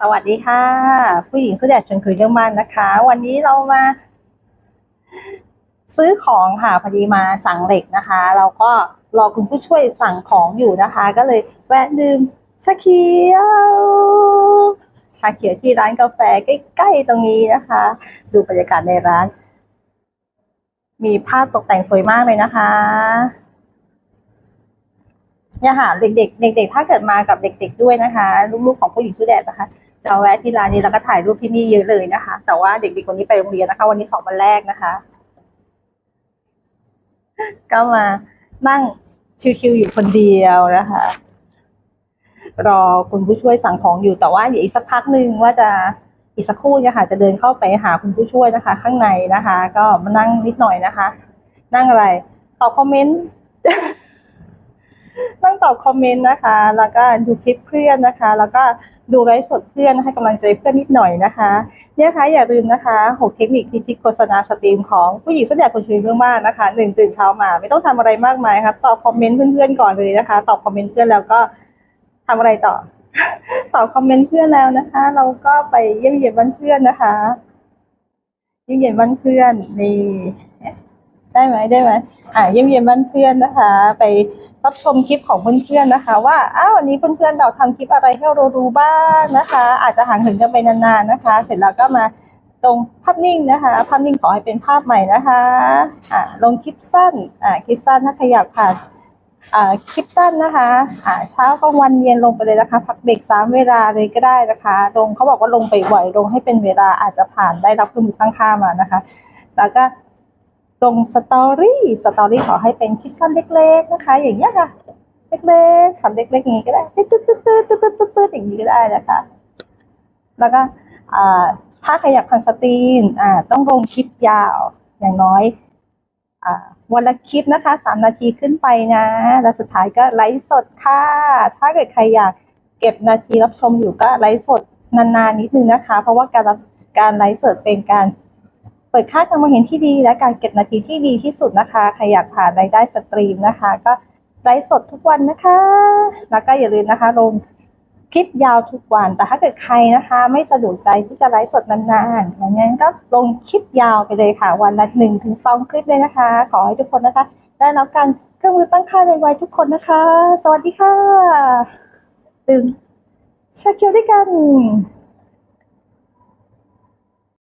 สวัสดีค่ะ ผู้หญิงสุดแดดชวนคุยเรื่องบ้านนะคะ วันนี้เรามา ซื้อของค่ะพอดีมาสั่งเหล็กนะคะเราก็รอคุณผู้ช่วยสั่งของอยู่นะคะ ก็เลยแวะดื่มชาเขียวชาเขียวที่ร้านกาแฟใกล้ๆตรงนี้นะคะ ดูบรรยากาศในร้าน มีภาพตกแต่งสวยมากเลยนะคะเนี่ยค่ะเด็กๆเด็กๆถ้าเกิดมากับเด็ก ๆด้วยนะคะ ลูกๆของผู้หญิงสุดแดดนะคะ จะแวะที่ร้านนี้แล้วก็ถ่ายรูปที่นี่เยอะเลยนะคะ แต่ว่าเด็กๆคนนี้ไปโรงเรียนนะคะ วันนี้สองวันแรกนะคะ ก็มานั่งชิวๆอยู่คนเดียวนะคะ รอคุณผู้ช่วยสั่งของอยู่แต่ว่าเดี๋ยวอีกสักพักหนึ่งว่าจะอีกสักครู่นี่ยค่ะจะเดินเข้าไปหาคุณผู้ช่วยนะคะ ข้างในนะคะ ก็มานั่งนิดหน่อยนะคะ นั่งอะไรตอบคอมเมนต์ อบคอมเมนต์นะคะ แล้วก็ดูคลิปเพื่อนนะคะ แล้วก็ดูไลฟ์สดเพื่อนให้กำลังใจเพื่อนนิดหน่อยนะคะเนี่ยคะอย่าลืมนะคะหกเทคนิคที่ทิศโฆษณาสตรีมของผู้หญิงส่วนใหญ่คนชีวิตเรื่องมากนะคะหนึ่งตื่นเช้ามา ไม่ต้องทำอะไรมากมายค่ะตอบคอมเมนต์เพื่อนๆก่อนเลยนะคะ ตอบคอมเมนต์เพื่อนแล้วก็ทำอะไรต่อ ตอบคอมเมนต์เพื่อนแล้วนะคะ เราก็ไปเยี่ยมเยียนบ้านเพื่อนนะคะเยี่ยมเยียนบ้านเพื่อนนี่ได้ไหมได้ไหมอ่าเยี่ยมเยียนบ้านเพื่อนนะคะ ไป รับชมคลิปของเพื่อนๆนะคะ ว่าอ้าววันนี้เพื่อนๆเราทำคลิปอะไรให้เราดูบ้างนะคะ อาจจะห่างเหินกันไปนานๆนะคะ เสร็จแล้วก็มาลงภาพนิ่งนะคะ ภาพนิ่งขอให้เป็นภาพใหม่นะคะอ่าลงคลิปสั้นอ่าคลิปสั้นถ้าใครอยากผ่านอ่าคลิปสั้นนะคะอ่าเช้ากลางวันเย็นลงไปเลยนะคะ พักเบรกสามเวลาเลยก็ได้นะคะ ลงเขาบอกว่าลงไปบ่อยลงให้เป็นเวลาอาจจะผ่านได้รับเครื่องมือข้างค่ามานะคะ แล้วก็ ลงสตอรี่สตอรี่ขอให้เป็นคลิปสั้นเล็ก ๆนะคะ อย่างเงี้ยค่ะ เล็กๆช็อตเล็กๆอย่างนี้ก็ได้ตึ๊ดตึ๊ดตึ๊ดตึ๊ดตึ๊ดตึ๊ดอย่างนี้ก็ได้นะคะแล้วก็ถ้าใครอยากพันสตรีมต้องลงคลิปยาวอย่างน้อยอวันละคลิปนะคะสามนาทีขึ้นไปนะ แล้วสุดท้ายก็ไลฟ์สดค่ะ ถ้าเกิดใครอยากเก็บนาทีรับชมอยู่ก็ไลฟ์สดนานๆนิดนึงนะคะ เพราะว่าการรับการไลฟ์สดเป็นการ ปิดค่าการมองเห็นที่ดี และการเก็บนาทีที่ดีที่สุดนะคะใครอยากผ่านรายได้สตรีมนะคะ ก็ไลฟ์สดทุกวันนะคะ แล้วก็อย่าลืมนะคะลงคลิปยาวทุกวัน แต่ถ้าเกิดใครนะคะ ไม่สะดวกใจที่จะไลฟ์สดนานๆอย่างนั้นก็ลงคลิปยาวไปเลยค่ะ วันละหนึ่งถึงสองคลิปเลยนะคะ ขอให้ทุกคนนะคะ ได้รับการเครื่องมือตั้งค่าไวๆทุกคนนะคะ สวัสดีค่ะ ตื่นชาเขียวด้วยกัน